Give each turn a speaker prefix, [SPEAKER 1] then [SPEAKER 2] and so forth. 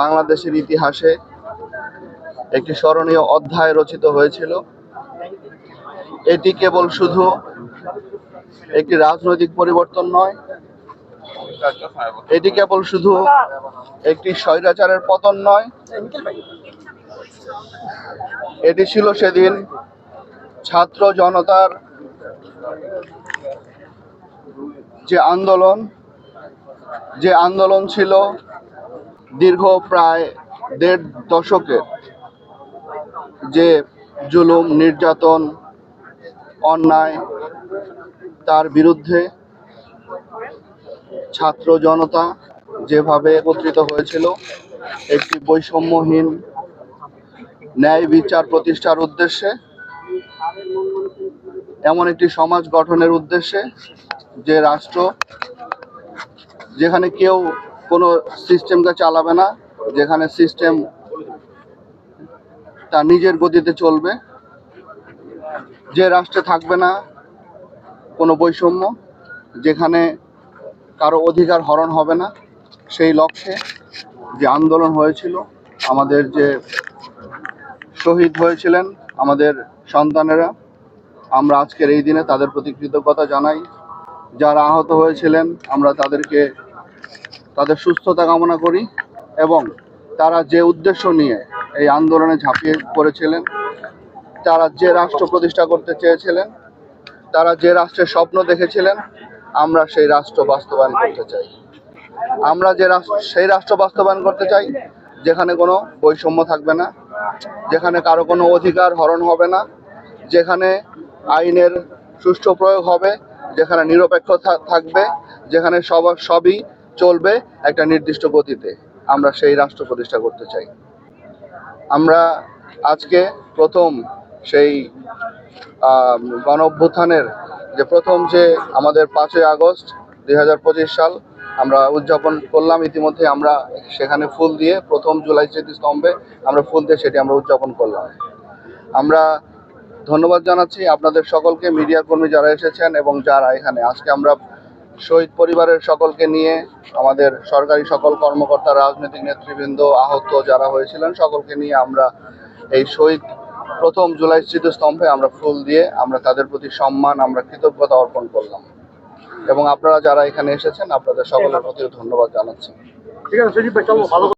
[SPEAKER 1] বাংলাদেশের ইতিহাসে একটি স্মরণীয় অধ্যায় রচিত হয়েছিল। এটি কেবল শুধু একটি রাজনৈতিক পরিবর্তন নয়, এটি কেবল শুধু একটি স্বৈরাচারের পতন নয়, এটি ছিল সেদিন ছাত্র জনতার যে আন্দোলন যে আন্দোলন ছিল দীর্ঘ প্রায় দেড় দশকের যে জুলুম, নির্যাতন, অন্যায় তার বিরুদ্ধে ছাত্র জনতা যেভাবে একত্রিত হয়েছিল, একটি বৈষম্যহীন ন্যায় বিচার প্রতিষ্ঠার উদ্দেশ্যে, এমন একটি সমাজ গঠনের উদ্দেশ্যে যে রাষ্ট্র যেখানে কেউ কোনো সিস্টেমকে চালাবে না, যেখানে সিস্টেম তার নিজের গতিতে চলবে। যে রাষ্ট্রে থাকবে না, কোনো বৈষম্য, যেখানে কারও অধিকার হরণ হবে না, সেই লক্ষ্যে যে আন্দোলন হয়েছিল, আমাদের যে শহীদ হয়েছিলেন আমাদের সন্তানেরা, আমরা আজকের এই দিনে তাদের প্রতি কৃতজ্ঞতা জানাই। যারা আহত হয়েছিলেন, আমরা তাদেরকে তাদের সুস্থতা কামনা করি এবং তারা যে উদ্দেশ্য নিয়ে এই আন্দোলনে ঝাঁপিয়ে পড়েছিলেন, তারা যে রাষ্ট্র প্রতিষ্ঠা করতে চেয়েছিলেন, তারা যে রাষ্ট্রের স্বপ্ন দেখেছিলেন, আমরা সেই রাষ্ট্র বাস্তবায়ন করতে চাই। আমরা যে রাষ্ট্র, সেই রাষ্ট্র বাস্তবায়ন করতে চাই, যেখানে কোনো বৈষম্য থাকবে না, যেখানে কারও কোনো অধিকার হরণ হবে না, যেখানে আইনের সুষ্ঠু প্রয়োগ হবে, যেখানে নিরপেক্ষ থাকবে, যেখানে সব, সবই চলবে একটা নির্দিষ্ট গতিতে আমরা সেই রাষ্ট্র প্রতিষ্ঠা করতে চাই। আমরা আজকে প্রথম সেই গণ অভ্যুত্থানের যে প্রথম যে আমাদের পাঁচই আগস্ট দুই হাজার পঁচিশ সাল আমরা উদযাপন করলাম, ইতিমধ্যে আমরা সেখানে ফুল দিয়ে প্রথম জুলাই স্মৃতিস্তম্ভে আমরা ফুল দিয়ে সেটি আমরা উদযাপন করলাম। আমরা ধন্যবাদ জানাচ্ছি আপনাদের সকলকে, মিডিয়া কর্মী যারা এসেছেন এবং যারা এখানে, আজকে আমরা শহীদ পরিবারের সকলকে নিয়ে আমাদের সরকারি সকল কর্মকর্তা, রাজনৈতিক নেতৃবৃন্দ, আহত যারা হয়েছিলেন, সকলকে নিয়ে আমরা এই শহীদ প্রথম জুলাই স্মৃতিস্তম্ভে আমরা ফুল দিয়ে আমরা তাদের প্রতি সম্মান, আমরা কৃতজ্ঞতা অর্পণ করলাম। এবং আপনারা যারা এখানে এসেছেন, আপনাদের সকলের প্রতি ধন্যবাদ জানাচ্ছি।
[SPEAKER 2] ঠিক আছে